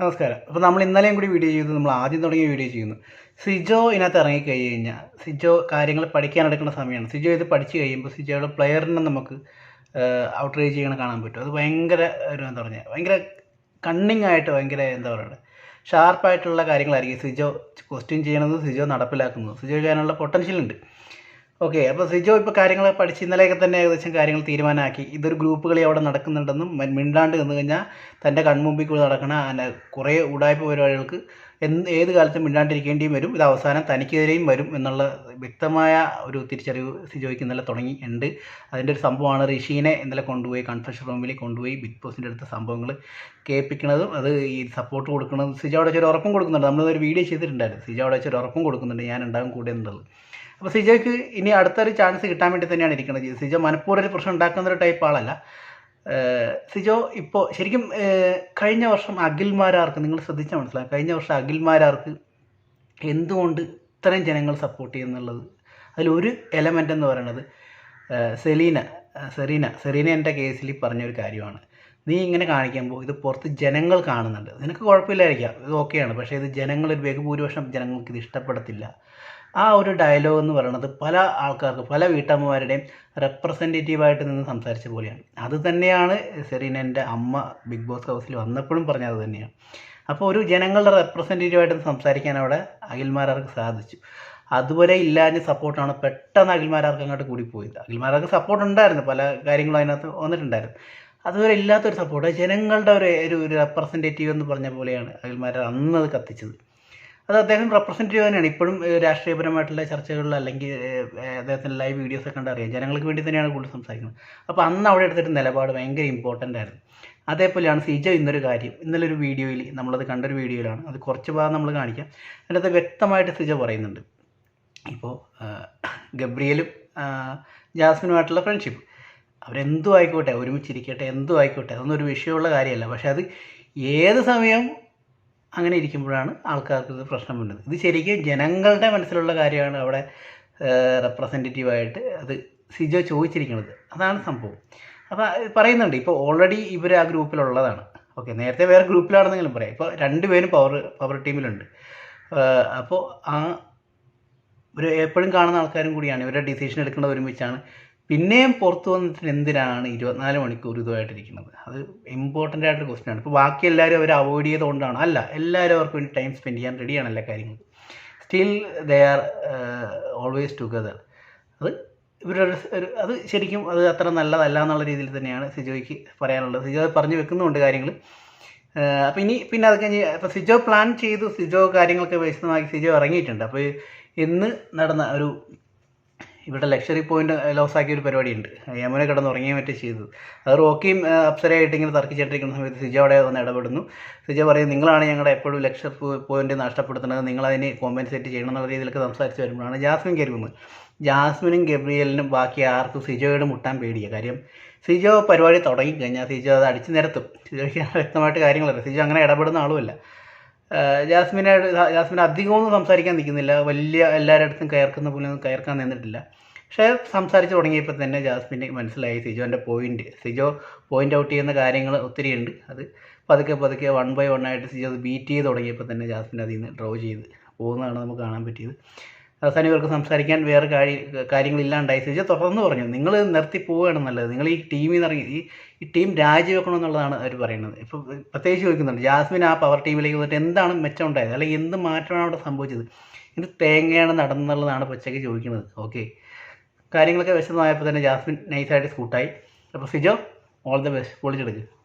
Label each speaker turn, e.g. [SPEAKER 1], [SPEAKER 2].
[SPEAKER 1] നമസ്കാരം. അപ്പോൾ നമ്മൾ ഇന്നലെയും കൂടി വീഡിയോ ചെയ്തു. നമ്മൾ ആദ്യം തുടങ്ങിയ വീഡിയോ ചെയ്യുന്നു. സിജോ ഇതിനകത്ത് ഇറങ്ങി കഴിഞ്ഞ് കഴിഞ്ഞാൽ സിജോ കാര്യങ്ങൾ പഠിക്കാൻ എടുക്കുന്ന സമയമാണ്. സിജോ ഇത് പഠിച്ചു കഴിയുമ്പോൾ സിജോയുടെ പ്ലെയറിനെ നമുക്ക് ഔട്ട്റീച്ച് ചെയ്യണ കാണാൻ പറ്റും. അത് ഭയങ്കര ഒരു എന്താ പറഞ്ഞാൽ ഭയങ്കര കണ്ണിങ് ആയിട്ട് ഭയങ്കര എന്താ പറയുക ഷാർപ്പായിട്ടുള്ള കാര്യങ്ങളായിരിക്കും സിജോ ക്വസ്റ്റ്യൻ ചെയ്യണത് സിജോ നടപ്പിലാക്കുന്നത്. സിജോ ചെയ്യാനുള്ള പൊട്ടൻഷ്യൽ ഉണ്ട്. ഓക്കെ അപ്പോൾ സിജോ ഇപ്പോൾ കാര്യങ്ങൾ പഠിച്ച് ഇന്നലെയൊക്കെ തന്നെ ഏകദേശം കാര്യങ്ങൾ തീരുമാനമാക്കി. ഇതൊരു ഗ്രൂപ്പ് കളി അവിടെ നടക്കുന്നുണ്ടെന്നും മിണ്ടാണ്ട് നിന്ന് കഴിഞ്ഞാൽ തന്റെ കൺമുമ്പിൽ കൂടി നടക്കണ കുറേ ഉടായ്പ പരിപാടികൾക്ക് എന്ത് ഏത് കാലത്തും മിണ്ടാണ്ടിരിക്കേണ്ടിയും വരും. ഇത് അവസാനം തനിക്കെതിരെയും വരും എന്നുള്ള വ്യക്തമായ ഒരു തിരിച്ചറിവ് സിജോയ്ക്ക് ഇന്നലെ തുടങ്ങി ഉണ്ട്. അതിന്റെ ഒരു സംഭവമാണ് ഋഷീനെ ഇന്നലെ കൊണ്ടുപോയി കൺഫെഷൻ റൂമിൽ കൊണ്ടുപോയി ബിഗ് ബോസിന്റെ അടുത്ത സംഭവങ്ങൾ കേൾപ്പിക്കുന്നതും അത് ഈ സപ്പോർട്ട് കൊടുക്കുന്നതും സിജോ അവിടെ വെച്ചൊരു ഉറപ്പും കൊടുക്കുന്നുണ്ട്. നമ്മളൊരു വീഡിയോ ചെയ്തിട്ടുണ്ടായിരുന്നു. സിജോ അവിടെ വെച്ചൊരു ഉറപ്പും കൊടുക്കുന്നുണ്ട്. ഞാൻ ഉണ്ടാകും കൂടെ എന്നുള്ളത്. അപ്പോൾ സിജോയ്ക്ക് ഇനി അടുത്തൊരു ചാൻസ് കിട്ടാൻ വേണ്ടി തന്നെയാണ് ഇരിക്കുന്നത് സിജോ മനഃപൂർവം ഒരു പ്രശ്നം ഉണ്ടാക്കുന്ന ഒരു ടൈപ്പ് ആളല്ല സിജോ ഇപ്പോൾ ശരിക്കും കഴിഞ്ഞ വർഷം അഖിൽമാരാർക്ക് നിങ്ങൾ ശ്രദ്ധിച്ചാൽ മനസ്സിലാക്കാം കഴിഞ്ഞ വർഷം അഖിൽമാരാർക്ക് എന്തുകൊണ്ട് ഇത്രയും ജനങ്ങൾ സപ്പോർട്ട് ചെയ്യുന്നുള്ളത് അതിലൊരു എലമെന്റ് എന്ന് പറയുന്നത് സെലീന സെറീന സെറീന എന്റെ കേസിൽ പറഞ്ഞൊരു കാര്യമാണ്. നീ ഇങ്ങനെ കാണിക്കുമ്പോൾ ഇത് പുറത്ത് ജനങ്ങൾ കാണുന്നുണ്ട്. നിനക്ക് കുഴപ്പമില്ലായിരിക്കാം. ഇത് ഓക്കെയാണ് പക്ഷേ ഇത് ജനങ്ങൾ ഒരു ബഹുഭൂരിപക്ഷം ജനങ്ങൾക്ക് ഇത് ഇഷ്ടപ്പെടത്തില്ല. ആ ഒരു ഡയലോഗ് എന്ന് പറയുന്നത് പല ആൾക്കാർക്ക് പല വീട്ടമ്മമാരുടെയും റെപ്രസെന്റേറ്റീവായിട്ട് നിന്ന് സംസാരിച്ച പോലെയാണ്. അത് തന്നെയാണ് സെറീന എന്റെ അമ്മ ബിഗ് ബോസ് ഹൗസിൽ വന്നപ്പോഴും പറഞ്ഞത് തന്നെയാണ്. അപ്പോൾ ഒരു ജനങ്ങളുടെ റെപ്രസെന്റേറ്റീവായിട്ട് സംസാരിക്കാൻ അവിടെ അഖിൽമാരാർക്ക് സാധിച്ചു. അതുവരെ ഇല്ലാഞ്ഞ സപ്പോർട്ടാണ് പെട്ടെന്ന് അഖിൽമാരാർക്ക് അങ്ങോട്ട് കൂടി പോയത് അഖിൽമാരാർക്ക് സപ്പോർട്ട് ഉണ്ടായിരുന്നു പല കാര്യങ്ങളും അതിനകത്ത് വന്നിട്ടുണ്ടായിരുന്നു. അതുവരെ ഇല്ലാത്തൊരു സപ്പോർട്ട് ജനങ്ങളുടെ ഒരു ഒരു ഒരു റെപ്രസെന്റേറ്റീവ് എന്ന് പറഞ്ഞ പോലെയാണ് അഖിൽമാരാർ അന്ന് അത് കത്തിച്ചത്. അത് അദ്ദേഹം റെപ്രസെന്റേറ്റീവ് തന്നെയാണ് ഇപ്പോഴും രാഷ്ട്രീയപരമായിട്ടുള്ള ചർച്ചകളിൽ അല്ലെങ്കിൽ അദ്ദേഹത്തിന്റെ ലൈവ് വീഡിയോസൊക്കെ കണ്ടറിയാം. ജനങ്ങൾക്ക് വേണ്ടി തന്നെയാണ് കൂടുതൽ സംസാരിക്കുന്നത്. അപ്പോൾ അന്ന് അവിടെ എടുത്തിട്ട് നിലപാട് ഭയങ്കര ഇമ്പോർട്ടന്റ് ആയിരുന്നു. അതേപോലെയാണ് സിജ ഇന്നൊരു കാര്യം. ഇന്നലെ ഒരു വീഡിയോയിൽ നമ്മളത് കണ്ടൊരു വീഡിയോയിലാണ്. അത് കുറച്ച് ഭാഗം നമ്മൾ കാണിക്കാം. അതിനകത്ത് വ്യക്തമായിട്ട് സിജ പറയുന്നുണ്ട്. ഇപ്പോൾ ഗബ്രിയലും ജാസ്മിനുമായിട്ടുള്ള ഫ്രണ്ട്ഷിപ്പ് അവരെന്തും ആയിക്കോട്ടെ ഒരുമിച്ചിരിക്കട്ടെ എന്തും ആയിക്കോട്ടെ. അതൊന്നും ഒരു വിഷയമുള്ള കാര്യമല്ല. പക്ഷെ അത് ഏത് സമയം അങ്ങനെ ഇരിക്കുമ്പോഴാണ് ആൾക്കാർക്ക് ഇത് പ്രശ്നം വരുന്നത്. ഇത് ശരിക്കും ജനങ്ങളുടെ മനസ്സിലുള്ള കാര്യമാണ് അവിടെ റെപ്രസെന്റേറ്റീവായിട്ട് അത് സിജോ ചോദിച്ചിരിക്കുന്നത്. അതാണ് സംഭവം. അപ്പോൾ പറയുന്നുണ്ട് ഇപ്പോൾ ഓൾറെഡി ഇവർ ആ ഗ്രൂപ്പിലുള്ളതാണ്. ഓക്കെ നേരത്തെ വേറെ ഗ്രൂപ്പിലാണെന്നെങ്കിലും പറയാം. ഇപ്പോൾ രണ്ടുപേരും പവർ പവർ ടീമിലുണ്ട്. അപ്പോൾ ആ ഒരു എപ്പോഴും കാണുന്ന ആൾക്കാരും കൂടിയാണ് ഇവരുടെ ഡിസിഷൻ എടുക്കേണ്ടത് ഒരുമിച്ചാണ് പിന്നെയും പുറത്ത് വന്നിട്ട് എന്തിനാണ് ഇരുപത്തിനാല് മണിക്കൂർ ഇതുമായിട്ടിരിക്കുന്നത് അത് ഇമ്പോർട്ടന്റ് ആയിട്ടൊരു ക്വസ്റ്റ്യൻ ആണ്. ഇപ്പോൾ ബാക്കി എല്ലാവരും അവർ അവോയ്ഡ് ചെയ്തുകൊണ്ടാണ്. അല്ല എല്ലാവരും അവർക്ക് വേണ്ടി ടൈം സ്പെൻഡ് ചെയ്യാൻ റെഡിയാണ് എല്ലാ കാര്യങ്ങളും. Still they are always together അത് ഇവരൊരു ഒരു അത് ശരിക്കും അത് അത്ര നല്ലതല്ല എന്നുള്ള രീതിയിൽ തന്നെയാണ് സിജോയ്ക്ക് പറയാനുള്ളത്. സിജോ പറഞ്ഞു വെക്കുന്നുണ്ട് കാര്യങ്ങൾ അപ്പോൾ ഇനി പിന്നെ അത് കഴിഞ്ഞ് ഇപ്പോൾ സിജോ പ്ലാൻ ചെയ്തു. സിജോ കാര്യങ്ങളൊക്കെ വിശദമാക്കി സിജോ ഇറങ്ങിയിട്ടുണ്ട്. അപ്പോൾ ഇന്ന് നടന്ന ഒരു ഇവിടെ ലക്ഷറി പോയിന്റ് ലോസ് ആക്കിയ ഒരു പരിപാടിയുണ്ട്. യമുന കിടന്ന് ഉറങ്ങിയ മറ്റേ ചെയ്തത്. അത് റോക്കിയും അപ്സരയായിട്ട് ഇങ്ങനെ തർക്കിച്ചിട്ടിരിക്കുന്ന സമയത്ത് സിജ അവിടെ വന്ന് ഇടപെടുന്നു. സിജ പറയും നിങ്ങളാണ് ഞങ്ങളുടെ എപ്പോഴും ലക്ഷർ പോയിന്റ് നഷ്ടപ്പെടുത്തുന്നത്. നിങ്ങളതിനെ കോമ്പൻസേറ്റ് ചെയ്യണം എന്നുള്ള രീതിയിലൊക്കെ സംസാരിച്ച് വരുമ്പോഴാണ് ജാസ്മിൻ കയറുന്നത് ജാസ്മിനും ഗബ്രിയലിനും ബാക്കി ആർക്കും സിജോയോട് മുട്ടാൻ പേടിയാണ് കാര്യം സിജോ പരിപാടി തുടങ്ങിക്കഴിഞ്ഞാൽ സിജോ അത് അടിച്ചു നിരത്തും. സിജോയ്ക്ക് വ്യക്തമായിട്ട് കാര്യങ്ങളറിയാം. സിജോ അങ്ങനെ ഇടപെടുന്ന ആളുമല്ല. ജാസ്മിനായിട്ട് ജാസ്മിൻ അധികമൊന്നും സംസാരിക്കാൻ നിൽക്കുന്നില്ല. വലിയ എല്ലാവരുടെ അടുത്തും കയർക്കുന്ന പോലെ ഒന്നും കയർക്കാൻ നിന്നിട്ടില്ല. പക്ഷേ സംസാരിച്ച് തുടങ്ങിയപ്പോൾ തന്നെ ജാസ്മിന് മനസ്സിലായി സിജോന്റെ പോയിന്റ് സിജോ പോയിന്റ് ഔട്ട് ചെയ്യുന്ന കാര്യങ്ങൾ ഒത്തിരിയുണ്ട്. അത് പതുക്കെ പതുക്കെ വൺ ബൈ വൺ ആയിട്ട് സിജോ അത് ബീറ്റ് ചെയ്ത് തുടങ്ങിയപ്പോൾ തന്നെ ജാസ്മിൻ അതിൽ നിന്ന് ഡ്രോ ചെയ്ത് പോകുന്നതാണ് നമുക്ക് കാണാൻ പറ്റിയത്. അവസാനം ഇവർക്ക് സംസാരിക്കാൻ വേറെ കാര്യ കാര്യങ്ങളില്ലാണ്ടായി സിജോ തുറന്നു പറഞ്ഞു നിങ്ങൾ നിർത്തി പോവുകയാണ് നല്ലത്. നിങ്ങൾ ഈ ടീമിൽ നിന്ന് ഇറങ്ങി ഈ ഈ ടീം രാജിവെക്കണം എന്നുള്ളതാണ് അവർ പറയുന്നത്. ഇപ്പോൾ പ്രത്യേകിച്ച് ചോദിക്കുന്നുണ്ട് ജാസ്മിൻ ആ പവർ ടീമിലേക്ക് വന്നിട്ട് എന്താണ് മെച്ചം ഉണ്ടായത്? അല്ലെങ്കിൽ എന്ത് മാറ്റമാണ് അവിടെ സംഭവിച്ചത്? ഇത് തേങ്ങയാണ് നടന്നുള്ളതാണ് പച്ചയ്ക്ക് ചോദിക്കുന്നത്. ഓക്കെ. കാര്യങ്ങളൊക്കെ വിശദമായപ്പോൾ തന്നെ ജാസ്മിൻ നൈസായിട്ട് സ്കൂട്ടായി അപ്പോൾ സിജോ ഓൾ ദ ബെസ്റ്റ് പൊളിച്ചെടുക്കുക